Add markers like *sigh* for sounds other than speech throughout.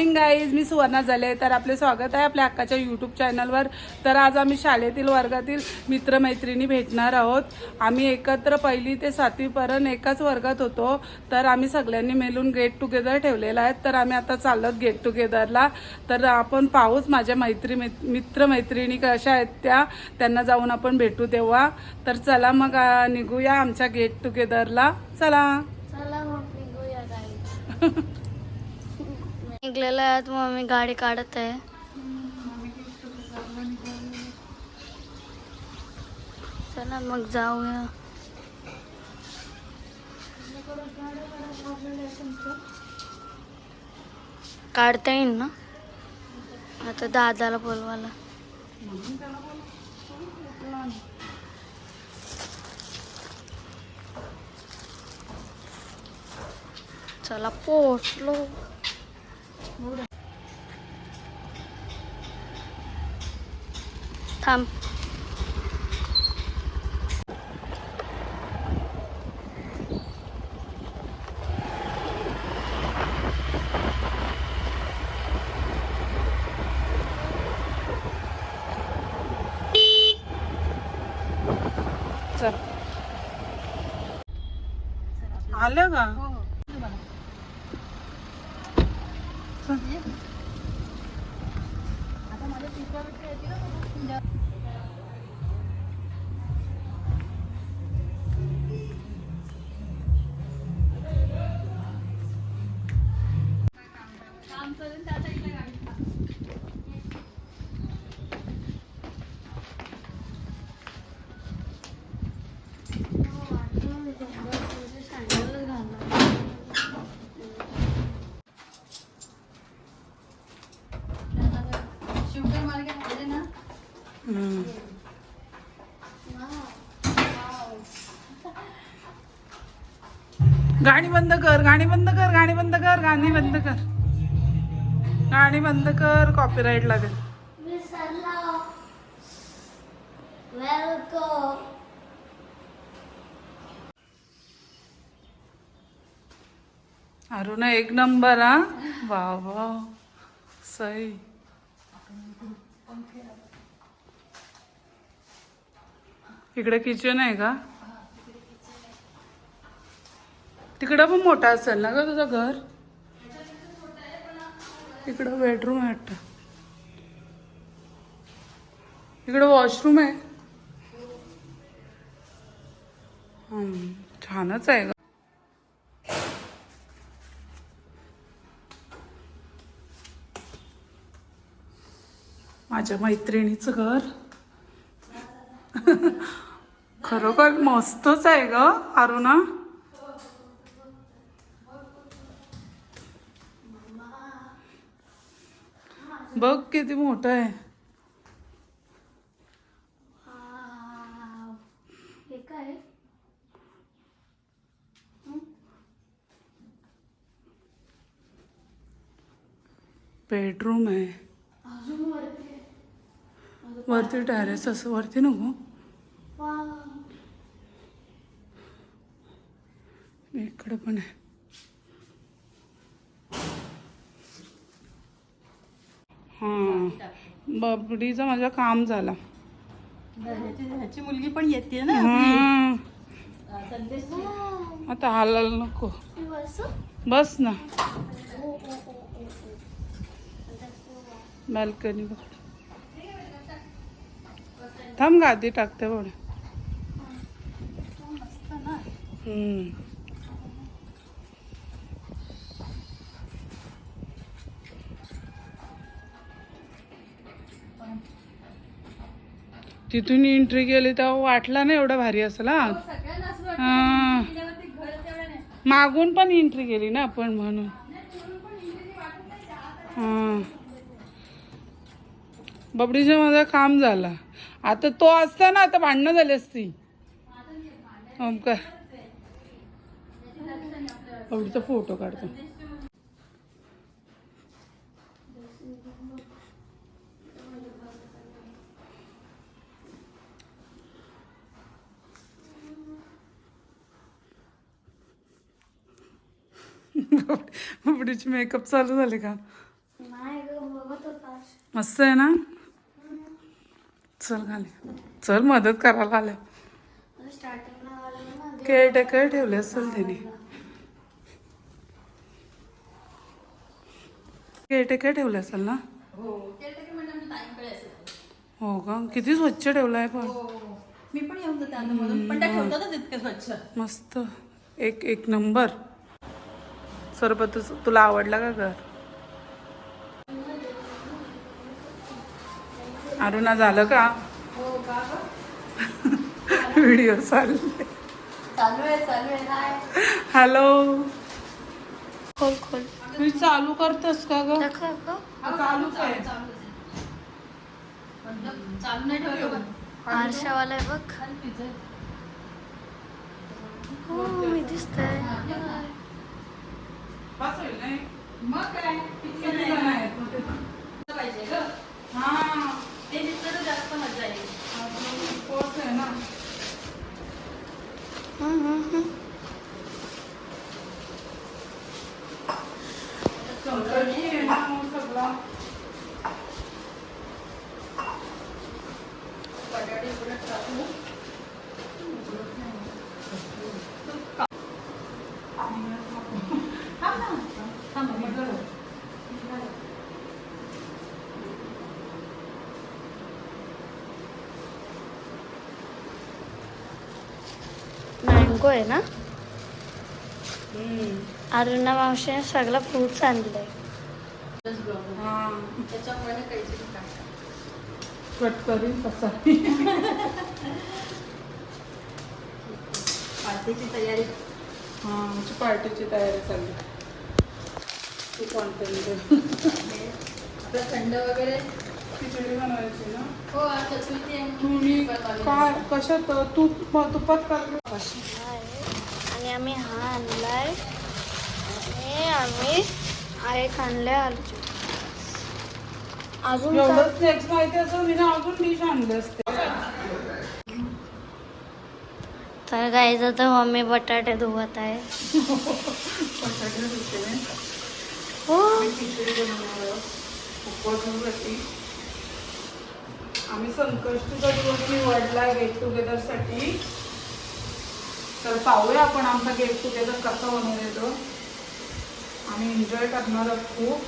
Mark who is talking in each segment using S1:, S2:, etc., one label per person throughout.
S1: Morning guys मी सुवर्णा झाले तर आपले स्वागत आहे आपल्या हक्काच्या यूट्यूब चॅनलवर तर आज आम्ही शाळेतील वर्गातील मित्रमैत्रिणी भेटणार आहोत. आम्ही एकत्र पहिली ते सातवीपर्यंत एकाच वर्गात होतो. तर आम्ही सगळ्यांनी मिळून गेट टुगेदर ठेवलेला आहे. तर आम्ही आता चालत गेट टुगेदरला तर आपण पाहूच माझ्या मैत्री मित्रमैत्रिणी कशा आहेत त्या. त्यांना जाऊन आपण भेटू तेव्हा. तर चला मग निघूया आमच्या गेट टुगेदरला चला.
S2: चला मग निघूया *laughs* निघलेलं आहे मग मी गाडी काढत आहे. चला मग जाऊया. काढता येईल ना? आता दादाला बोलवायला. चला पोचलो. थांब.
S1: चल आलं का? गाणी बंद कर गाणी बंद कर गाणी बंद कर गाणी बंद कर. गाणी बंद कर कॉपीराईट लागेल.
S2: वेलकम
S1: अरुणा एक नंबर हा? वा वा. सही इकडे किचन आहे का? तिकडं पण मोठा असेल ना ग तुझं घर? इकडं बेडरूम आहे वाटतं. इकडं वॉशरूम आहे. छानच आहे ग. माझ्या मैत्रिणीचं घर. *laughs* खरोखर मस्तच आहे ग अरुणा. बघ किती मोठं आहे.
S2: हे
S1: बेडरूम आहे.
S2: वरती
S1: टॅरेस असं वरती नको. इकडे पण आहे. हां बबडीचं माझं काम झालं.
S3: ह्याची मुलगी पण येते ना.
S1: आता हालायला नको. बस ना. बाल्कनी बघ. थांब गादी टाकते बघ तिथून एंट्री केली तेव्हा वाटला ना एवढा भारी असेल हा हा. मागून पण एंट्री केली ना आपण म्हणून. हा. बबडीचं माझं काम झालं. आता तो असता ना आता भांडणं झाली असती. हो बबडीचा फोटो काढतो. *laughs* बबडीची मेकअप चालू झाले का? मस्त आहे ना? चल खाली चल मदत करायला
S2: आलं ना
S1: केळ टेकर ठेवले असेल त्याने. केळ टेकर ठेवले असेल ना?
S3: हो. म्हणजे
S1: हो का? किती स्वच्छ ठेवलाय पण.
S3: हो मी पण येऊन जाते
S1: मस्त. एक एक नंबर तुझ- तुला आवडला का घर? अरुणा झालं का?
S3: हो का
S1: व्हिडिओ चालले
S3: चालू आहे चालू आहे. काय
S1: हॅलो.
S2: खोल खोल.
S1: तू चालू करतस का ग? चालूच आहे
S3: चालू नाही
S2: आरशावाला आहे बघ. हो मी दिसतंय.
S1: बस होईल नाही?
S3: मग काय?
S1: किती जण आहेत?
S3: पाहिजे ग.
S1: हा.
S3: ते दिसलं तर जास्त मजा येईल.
S1: आहे ना
S2: हम्म, हम्म, हम्म.
S1: संकल्पी आहे ना मग सगळा
S3: बटाटे उकडत टाकू थांब ना थांब मी करू.
S2: मँगो आहे ना? अरुणा मावशीने सगळं फ्रुट्स आणलंय.
S1: हा. कट करीन कसा
S3: पार्टीची तयारी.
S1: हा पार्टीची तयारी चालली तू कॉन्टेंट
S3: आता थंड वगैरे.
S1: खिचडी बनवायची ना?
S3: हो आता
S1: तुम्ही. काय कशात? तूप तुपात करतो
S2: आणि आम्ही हा आणलाय. आणि आम्ही एक आणलाय आलू चिप्स. अजून
S1: एवढं
S2: काय?
S1: स्नॅक्स माहिती असं मी ना अजून डिश आणले असते.
S2: तर गाईज आता मम्मी बटाटे धुवत आहे. हो.
S1: आम्ही संकष्टीचा दिवस निवडला गेट टुगेदरसाठी. तर पाहूया आपण आमचा गेट टुगेदर कसा बनवून येतो. आम्ही एन्जॉय करणार आहोत खूप.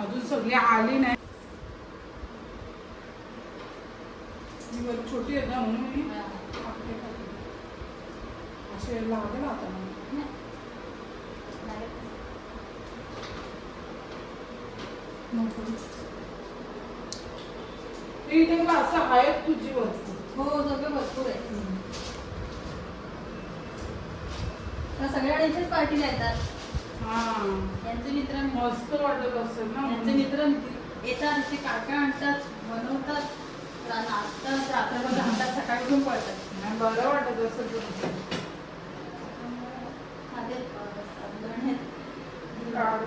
S1: अजून सगळी आली नाही. छोटी आहे ना म्हणून मी. असे लागेल आता इथे असं आहेत तुझी वस्तू.
S3: हो सगळं भरपूर आहे तर सगळ्या इथेच पार्टीला येतात.
S1: हा.
S3: यांचे मित्र
S1: मस्त वाटत असेल ना
S3: यांचे मित्र येतात ते काका आणतात बनवतात. नाचतात रात्रभर राहतात सकाळी घेऊन पळतात.
S1: नाही, बरं वाटत असेल तुला.
S3: खाते, बसतात, गणेत.
S1: काढ.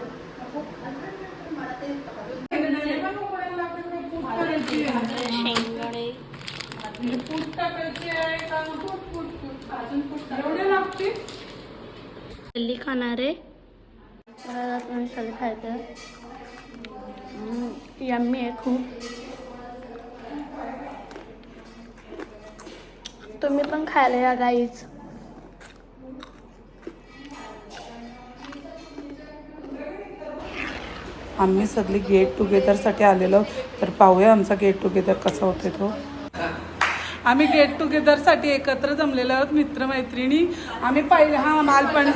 S3: मला ते
S1: नाही, पण उघडायला लागतं का? पूट करायची आहे.
S2: शेंगदाणे.
S1: म्हणजे टाकायची आहे का? पूट पूट पूट
S3: अजून खूप
S1: एवढे लागते
S2: हल्ली खाणार आहे. सगळं खायचं. यम्मी आहे खूप. तुम्ही पण खायला या गाईच
S1: आम्ही सगळी गेट टुगेदरसाठी आलेलो तर पाहूया आमचा गेट टुगेदर कसा होते तो. आम्ही गेट टुगेदरसाठी एकत्र जमलेलो आहोत मित्रमैत्रिणी. आम्ही पहिले हा बालपण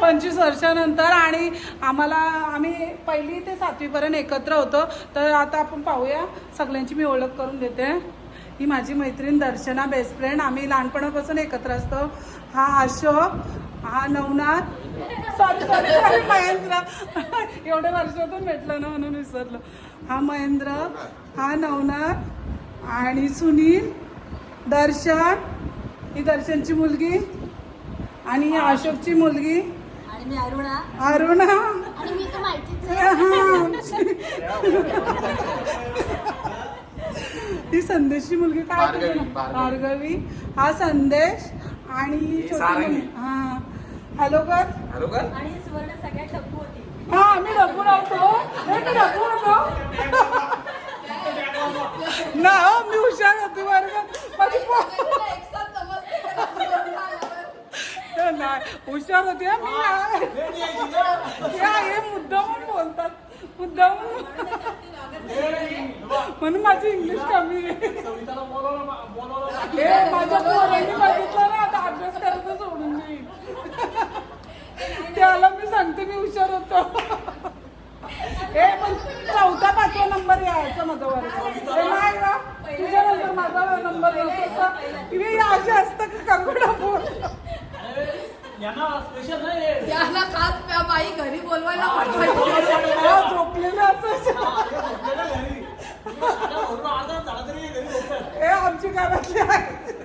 S1: पंचवीस वर्षानंतर आणि आम्हाला आम्ही पहिली ते सातवीपर्यंत एकत्र होतो. तर आता आपण पाहूया. सगळ्यांची मी ओळख करून देते. ही माझी मैत्रीण दर्शना बेस्ट फ्रेंड आम्ही लहानपणापासून एकत्र असतो. हा अशोक हा Navnath. Sorry sorry sorry Mahendra. एवढ्या वर्षातून भेटलं ना म्हणून विसरलो. हा महेंद्र हा नवनाथ आणि सुनील. दर्शन ही दर्शनची मुलगी आणि ही अशोकची मुलगी.
S3: आणि मी अरुणा.
S1: अरुणा.
S2: आणि मी तर माहितीच
S1: ही संदेशची मुलगी काय
S4: भार्गवी,
S1: तुझं नाव?
S4: भार्गवी.
S1: भार्गवी. हा संदेश आणि ही छोटी
S4: सारंगी.
S1: मुलगी. हा. हॅलो कर.
S4: हॅलो का
S3: आणि सुवर्ण सगळ्यात टप्पू होती.
S1: हा आम्ही डबू राहतो हे मी नको होतो ना हो, मी हुशार होती वर्गात माझी नाही. हुशार होती हा मी. या हे मुद्दामून बोलतात. मुद्दामून. म्हणून माझी इंग्लिश कमी आहे. हे माझ्या पोरांनी बघितलं ना आता अभ्यास करायचं सोडून देईन. त्याला मी सांगते मी हुशार होतो हे पण चौथा पाचवा नंबर यायचा माझा वर्ग हे नाही ना तुझ्यानंतर माझा नंबर यायचा किती असे असतं का करगडा पोर
S4: त्यांना खास त्या बाई घरी बोलवायला पाठवायची
S1: हा, झोपलेले असायचे हे आमची घरातली आहे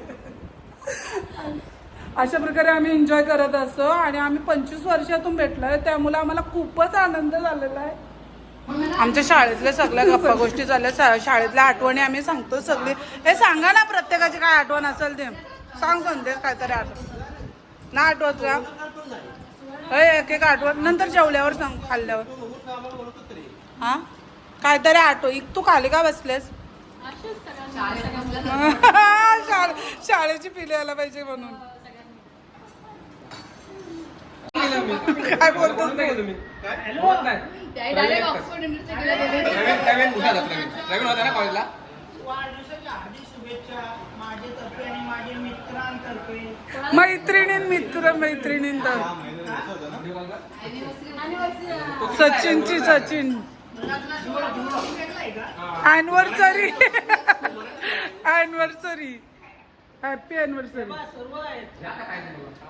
S1: प्रकारे आम्ही एन्जॉय करत असतो आणि आम्ही पंचवीस वर्षातून भेटलोय. त्यामुळे आम्हाला खूपच आनंद झालेला आहे. आमच्या शाळेतल्या सगळ्या *laughs* गप्पा गोष्टी झाल्या. शा- शाळेतल्या आठवणी आम्ही सांगतो सगळी. हे सांगा ना प्रत्येकाची काय आठवण असेल ते. सांग संदेश काहीतरी आठवण ना आठवत का? होय एक एक आठवण. नंतर जेवल्यावर सांग खाल्ल्यावर. हा? काहीतरी आठव. तू खाली का बसलेस? *laughs* शाळे- शाळेची पिली यायला पाहिजे म्हणून काय बोलतो तू?
S4: डायरेक्ट ऑक्सफोर्ड युनिव्हर्सिटीला गेले
S5: वाढदिवसाच्या *laughs* माझ्यातर्फे आणि माझ्या मित्रांतर्फे.
S1: मैत्रिणी मित्र मैत्रिणी तर. सचिनची Sachin. Anniversary anniversary *laughs* happy anniversary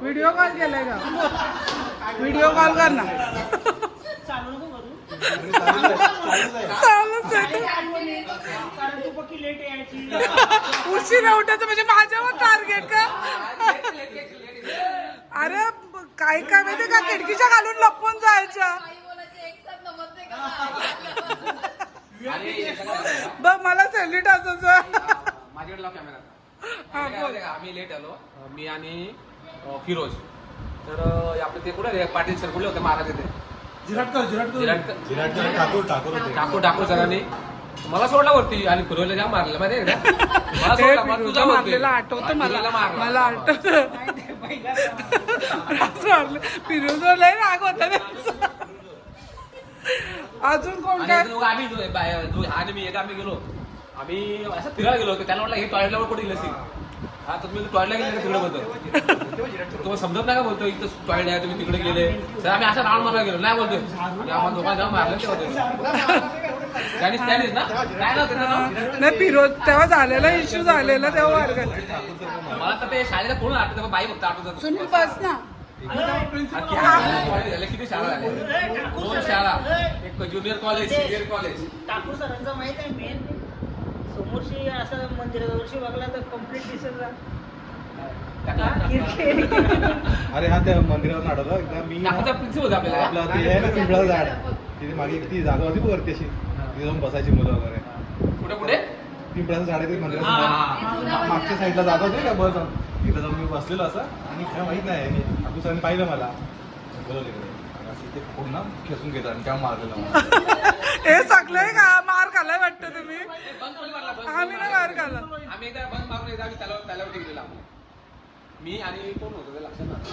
S1: video call केलाय का? व्हिडिओ कॉल कर ना. उशिरा उठायचं म्हणजे माझ्यावर टार्गेट का? अरे काय काय माहिती का? खिडकीच्या घालून लपून जायच्या. बघ मला सॅल्यूट असायचं
S6: माझ्याकडे कॅमेरा
S1: हा,
S6: काय
S1: बोल.
S6: माहितीये का, आम्ही लेट आलो. अं, मी आणि अं, फिरोज. तर अं, आपले ते कुठे? पाटील सर कुठले होते? महाराज जिराटकर
S7: ठाकूर ठाकूर होते.
S6: ठाकूर ठाकूर सरांनी. मला सोडला वरती आणि फिरोजला जाम मारलं. माहिती आहे का? मला सोडला मला तुझा.
S1: मारलेलं आठवतं मला.
S6: फिरोजला मारला.
S1: मला आठवत. फिरोजला लय राग होता त्याचा. अजून कोण
S6: आणि
S1: काय?
S6: दोघं आम्ही दो- बाय- दो- आणि मी एकदा आम्ही गेलो. आम्ही असं फिरायला गेलो होतो त्याला म्हटलं हे टॉयलेटला कुठे गेलं असेल? हा तर तुम्ही टॉयलेटला गेले का तिकडे बोलतो तुम्हाला समजत नाही का? बोलतो इथं टॉयलेट आहे तुम्ही तिकडे गेले. तर आम्ही असं राऊंड मारायला गेलो. नाही बोलतोय. आणि आम्हाला दोघांना जाऊन मारलं तेव्हा ते. त्यानीच त्यानीच ना? काय ना त्याचं नाव
S1: नाही फिरोज तेव्हा झालेला इश्यू झालेला तेव्हा
S6: मला तर ते शाळेला कोण आठवतं बाई फक्त आठवतात.
S1: सुनील बस ना.
S6: किती शाळा झाल्या? दोन शाळा. एक junior college senior college
S5: Thakur सरांचं माहीत आहे मेन समोरशी असं मंदिराजवळशी बघला तर कंप्लीट दिसत जा
S7: अरे हा त्या मंदिरावर आढळला एकदा मी ना-
S6: नागपूरचा प्रिन्सिपल होता आपल्याला.
S7: आपलं ते आहे ना पिंपळाचं झाड. तिथे मागे ती जागा होती बघ वरती अशी तिथे जाऊन बसायची मुलं वगैरे.
S6: कुठे कुठे?
S7: पिंपळाचं झाड आहे ते
S6: हा,
S7: मंदिराचं
S6: हा,
S7: मागच्या साईडला जागा होती का बस? तिथं जाऊन मी बसलेलो असं. आणि काय माहीत नाही मी अबू सरांनी पाहिलं मला. बोलवलं. इकडे ते पूर्ण खेचून घेतात आणि काय मारलेलं मला
S1: हे सगळे का? मार खाल्लाय वाटतं तुम्ही? आम्ही नाही मार खाल्ला.
S6: आम्ही एकदा बंद मारून एकदा आम्ही त्याला त्यालावरती गेलेला मी आणि कोण होतो ते लक्षात नाही.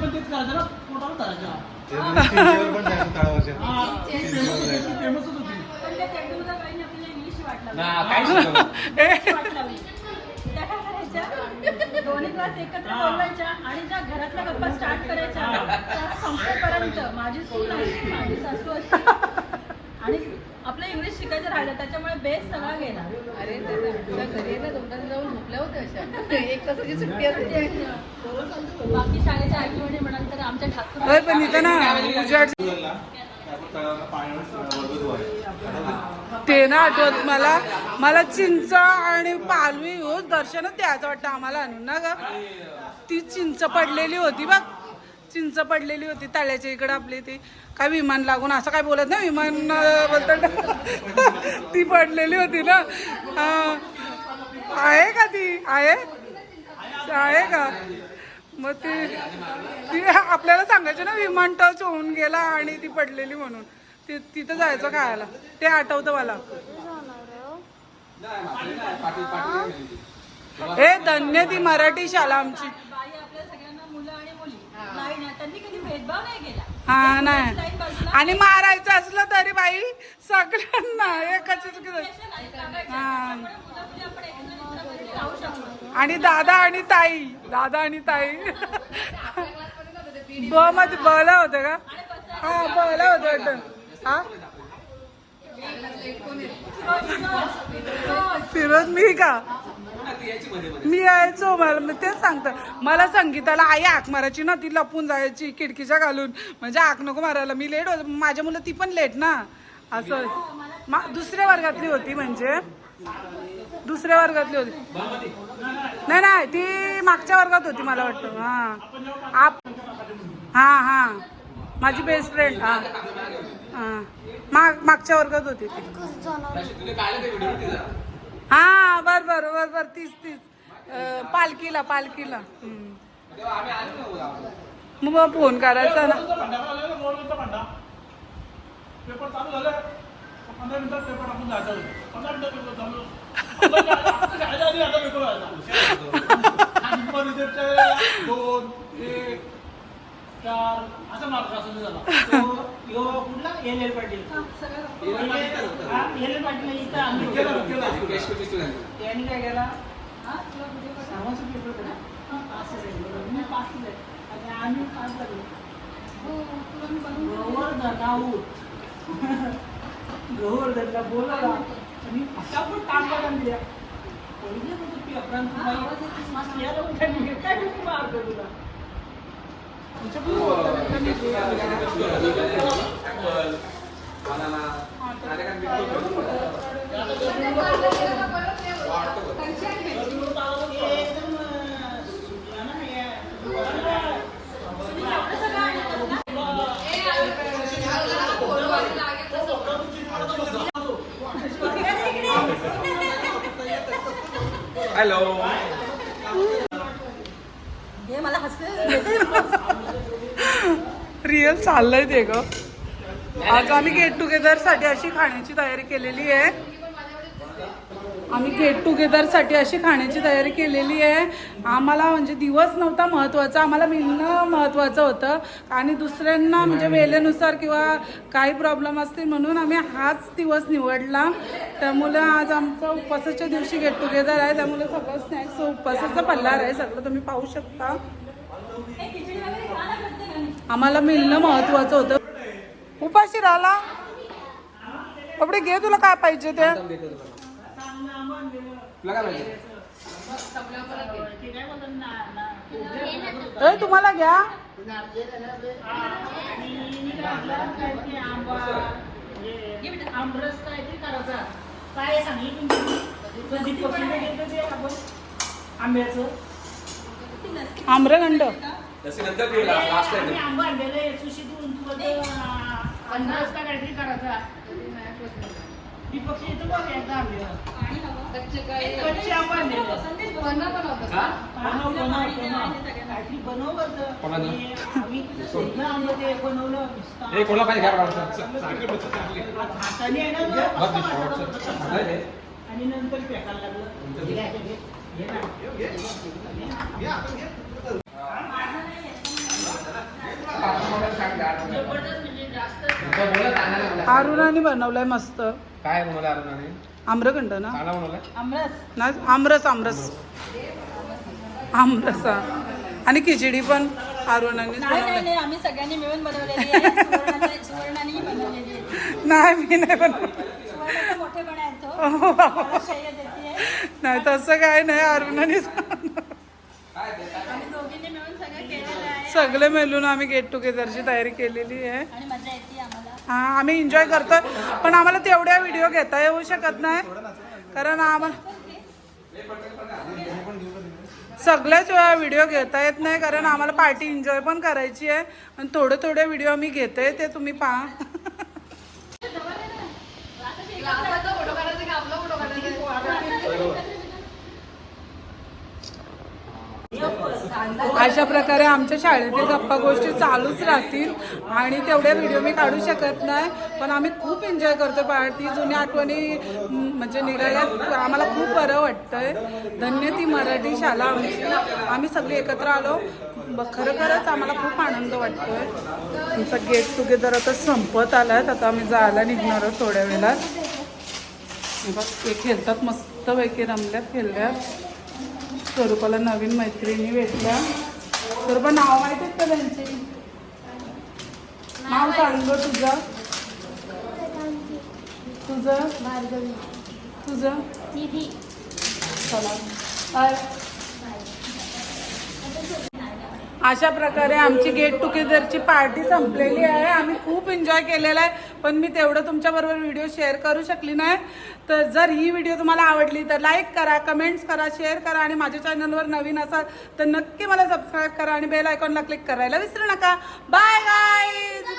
S5: पण तेच करायचं ना? पोटावर होती,
S3: त्या
S6: ना काय
S3: दोन्ही क्लास एकत्र बोलवायच्या आणि ज्या घरातल्या गप्पा स्टार्ट करायच्या त्या संपेपर्यंत माझी सून अशी माझी सासू अशी. आणि आपलं इंग्लिश शिकायचं राहिलं त्याच्यामुळे बेस सगळा गेला.
S4: अरे त्या घरी ना दोघांनी जाऊन झोपल्या होत्या अशा. एक तासाची सुट्टी असायची
S3: बाकी शाळेच्या आठवणी म्हणाल तर आमच्या ठाकूर
S1: पण इथं ना उजाड ते ना आठवत मला. मला चिंच आणि पालवी हो दर्शनच द्यायचं वाटतं आम्हाला आणून ना ग? ती चिंच पडलेली होती बघ. चिंच पडलेली होती तळ्याच्या इकडे आपली ती. काय विमान लागून असं काय बोलत ना विमान *laughs* अं, ती पडलेली होती ना. आहे का ती? आहे? आहे का? मग ती ती आपल्याला सांगायचे ना विमान टच होऊन गेला आणि ती पडलेली म्हणून. ती तिथं जायचं खायला. ते आठवतं मला. हे धन्य ती मराठी शाला आमची.
S3: नाही
S1: हा नाही. आणि मारायचं असलं तरी बाई सगळ्यांना एकाच हा. आणि दादा आणि ताई. दादा आणि ताई. ब मध्ये बला होतं का? हा बला होतं वाटतं. हा? फिरोज मी का? मी यायचो मला तेच सांगतं. मला संगीताला आई आक मारायची ना ती लपून जायची खिडकीच्या घालून म्हणजे आक नको मारायला मी लेट होत. माझ्या मुलं ती पण लेट ना. असं. मा- दुसऱ्या वर्गातली होती म्हणजे. दुसऱ्या वर्गातली होती. नाही नाही ती मागच्या वर्गात होती मला वाटतं. हा. आप हा हा. माझी बेस्ट फ्रेंड हा. हा. माग मागच्या वर्गात होती ती.
S6: तुला
S1: हा बर बर बर बर. तीच तीच. पालखीला पालखीला. मग फोन करायचा ना.
S8: पेपर चालू झालं. पंधरा मिनिटात पेपर आपण जायचं पंधरा मिनिटात पेपर चालू दोन एक चार असा मार्क असं झाला
S5: यो कुठला L L Patil L L Patil इथं आम्ही त्यांनी काय केला सहावाचा पेपर होता ना पास झाले मी पास आणि आम्ही पास झालो गौर धनाऊत गौर धरला बोला आणि फटाफट काम करायला दिल्या पहिले होतं ती अपरांत बाई मास लिहायला उठाली काय तुम्ही मार्ग तुला एकदम अं, हे-
S6: हॅलो
S3: हे मला हसते
S1: रिअल चाललंय ते ग. आज आम्ही गेट टुगेदरसाठी अशी खाण्याची तयारी केलेली आहे. आम्ही गेट टुगेदरसाठी अशी खाण्याची तयारी केलेली आहे. आम्हाला म्हणजे दिवस नव्हता महत्त्वाचा आम्हाला मिळणं महत्वाचं होतं. आणि दुसऱ्यांना म्हणजे वेळेनुसार किंवा काही प्रॉब्लेम असतील म्हणून आम्ही हाच दिवस निवडला. त्यामुळे आज आमचं उपवासाच्या दिवशी गेट टुगेदर आहे. त्यामुळे सगळं स्नॅक्स उपवासाचा पल्लार आहे. सगळं तुम्ही पाहू शकता. आम्हाला मिळणं महत्वाचं होतं. उपाशी राहिला. कपडे घे तुला काय पाहिजे ते? तुम्हाला घ्या.
S5: आणि आपल्याला काय आमरस काय ते करायचा. काय सांगितलं तुम्ही आपण? आंब्याचं.
S1: आम्रखंड
S5: आम्ही आंबा आणलेलं आहे सुशी तू आमरस का काहीतरी करायचा. बघ एकदा आणलेलं
S4: कच्चे
S5: आंबा आणलेलं बनव काहीतरी बनव बरं. आम्ही ते बनवलं.
S6: ए पाहिजे घ्या.
S5: हाताने. आणि नंतर फेकायला लागलं. घे,
S1: अरुणाने बनवलंय मस्त.
S6: काय बनवलं अरुणाने?
S1: आम्रखंड ना?
S6: बनवलाय?
S3: आमरस.
S1: ना आमरस आमरस. आमरस. हा. आणि खिचडी पण अरुणानेच
S3: नाही नाही नाही आम्ही सगळ्यांनी मिळून बनवलेली आहे. सुवर्णाचा- सुवर्णानेही बनवलेली आहे.
S1: नाही मी नाही बनवलं.
S3: सुवर्णाचा मोठेपणा
S1: हो, बाबा.
S3: मला श्रेय देते.
S1: नाही तसं काय नाही अरुणानेच
S3: आम्ही दोघींनी मिळून सगळं केलेलं आहे.
S1: सगळे मिळून आम्ही गेट टुगेदरची तयारी केलेली आहे.
S3: आणि मजा येते आम्हाला.
S1: हा आम्ही एन्जॉय करतोय. पण आम्हाला तेवढ्या व्हिडिओ घेता येऊ शकत नाही. कारण आम्हाला सगळ्याच वेळा व्हिडिओ घेता येत नाही कारण आम्हाला पार्टी एन्जॉय पण करायची आहे. आणि थोडे थोडे व्हिडिओ आम्ही घेतोय ते तुम्ही पहा *laughs*
S4: क्लासाचा फोटो काढायचा का आपला फोटो काढायचा
S1: अशा प्रकारे आमच्या शाळेतील गप्पा गोष्टी चालूच राहतील. आणि तेवढे व्हिडिओ मी काढू शकत नाही. पण आम्ही खूप एन्जॉय करतो. पार्टी जुन्या आठवणी म्हणजे निघाल्यात आम्हाला खूप बरं वाटतंय. धन्य ती मराठी शाळा आमची. आम्ही सगळे एकत्र आलो. ब- खरं खरंच आम्हाला खूप आनंद वाटतोय. तुमचा गेट टुगेदर आता संपत आलाय. आता आम्ही जायला निघणार आहोत थोड्या वेळात. बघ ते खेळतात मस्तपैकी रमल्यात खेळल्यात. स्वरूपाला नवीन मैत्रिणी भेटल्या. स्वरूपा नाव माहिती आहेत का त्यांची? नाव सांग तुझं. तुझं? तुझं? चला. अशा प्रकारे आमची गेट टुगेदरची पार्टी संपलेली आहे. आम्ही खूप एन्जॉय केलेला आहे. पण मी तेवढं तुमच्याबरोबर व्हिडिओ शेअर करू शकली नाही. तर जर ही व्हिडिओ तुम्हाला आवडली तर लाईक करा कमेंट्स करा शेअर करा आणि माझ्या चॅनलवर नवीन असाल तर नक्की मला सबस्क्राईब करा आणि बेल आयकॉनला क्लिक करायला विसरू नका. Bye guys